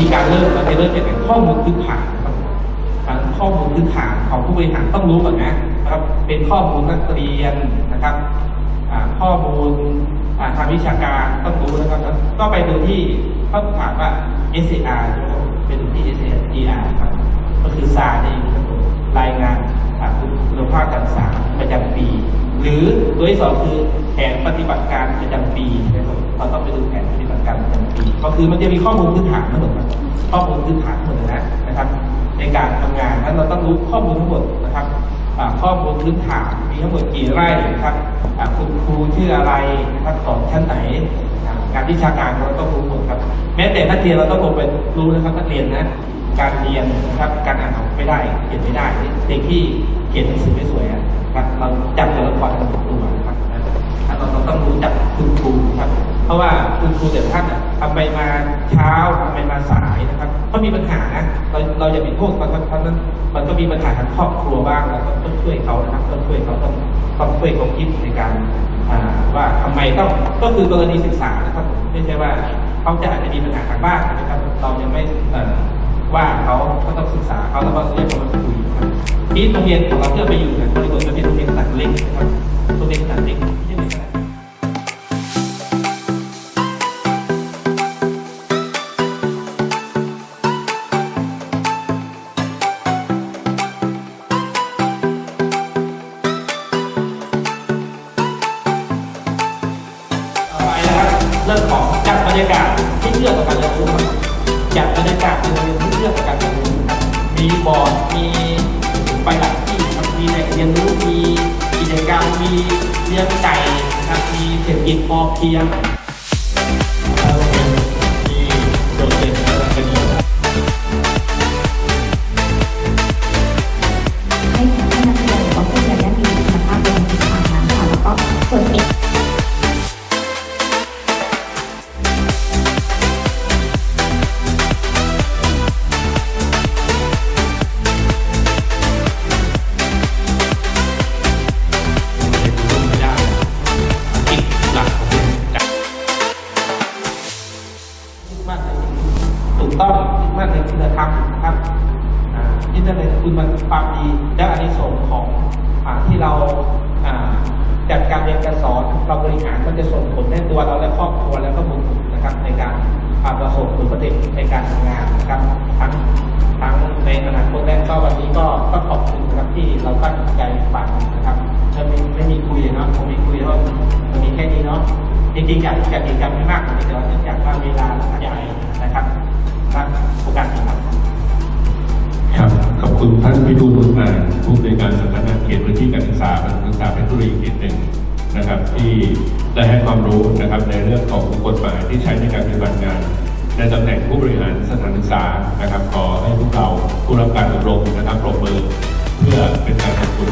ีการิ่มเราจะเริ่มจากข้อมูลพื้นฐานนะครับข้อมูลพื้นฐานของผู้บริหารต้องรู้ก่อนนะนะครับ เป็นข้อมูลนักเรียนนะครับข้อมูลทางวิชาการต้องรู้นะครับแล้วก็ไปดูที่เขาถามว่า SCR ใช่ไหรับไปดูที่ SCR ครับก็คือซาเองครับรายงานคุณภาพการศึกษาประจำปี หรือตัวที่สองคือ แผนปฏิบัติการประจำปีนะครับเราต้องไปดูแผนปฏิบัติการประจำปี ก็คือมันจะมีข้อมูลพื้นฐานทั้งหมดครับข้อมูลพื้นฐานทั้งหมดนะนะครับ ในการทำงานนั้นเราต้องรู้ข้อมูลทั้งหมดนะครับข้อมูลพื้นฐานมีทั้งหมดกี่ไร่นะครับคุณครูชื่ออะไรนะครับสอนชั้นไหนอ่างานวิชาการเราต้องรู้หมดครับ แม้แต่นักเรียนเราต้องลงไปรู้นะครับนักเรียนนะการเรียนนะครับการอ่านออกไม่ได้เขียนไม่ได้เด็กที่เขียนหนังสือไม่สวยนะครับเราจับ เพราะว่าคุณครูแต่ละท่านทำไมมาเช้าทำไมมาสายนะครับเขามีปัญหานะเราเราจะเป็นพวกมันก็นั้นมันก็มีปัญหาทางครอบครัวบ้างเราก็ต้องช่วยเขานะครับต้องช่วยเขาต้องต้องช่วยเขาคิดในการอ่าว่าทำไมต้องก็คือกรณีศึกษานะครับไม่ใช่ว่าเขาจะอาจจะมีปัญหาทางบ้านนะครับ เรายังไม่เอ่อว่าเขาก็ต้องศึกษาเขาแล้วก็เรียกเขามาคุยครับที่โรงเรียนของเราที่เราไปอยู่เนี่ยบริบทจะเป็นโรงเรียนขนาดเล็กนะครับ เรื่องของจัดบรรยากาศที่เอื้อต่อการเรียนรู้ครับจัดบรรยากาศในโรงเรียนที่เอื้อต่อการเรียนรู้มีบอร์ดมีไปหลักที่ครับมีแหล่งเรียนรู้มีกิจกรรมมีเลี้ยงไก่นะครับมีเศรษฐกิจพอเพียง ในคุณธรรมนะครับอ่ายึดมั่นในคุณมันความดีและอานิสงส์ของอที่เราจัดการเรียนการสอนเราบริหารมันจะส่งผลให้ตัวเราและครอบครัวแล้วก็บุคคลนะครับในการประสบผลสำเร็จในการทำงานนะครับทั้งทั้งในอนาคตและก็วันนี้ก็ก็ขอบคุณนะครับที่เราตั้งใจฟังนะครับจะไม่ไม่มีคุยเนาะผมมีคุยแล้ววันนี้แค่นี้เนาะจริงๆอยากอยากกิจกรรมไม่มากแต่ว่าเนื่องจากว่าเวลา คุณท่านวิทูลบุญมาผู้อำนวยการสำนักงานเขตพื้นที่การศึกษาประถมศึกษาเพชรบุรีเขตหนึ่งนะครับ ที่ได้ให้ความรู้นะครับในเรื่องของกฎหมายที่ใช้ในการปฏิบัติงาน ในตำแหน่งผู้บริหารสถานศึกษานะครับขอให้พวกเราผู้รับการอบรมนะครับปรบมือเพื่อเป็นการขอบคุณ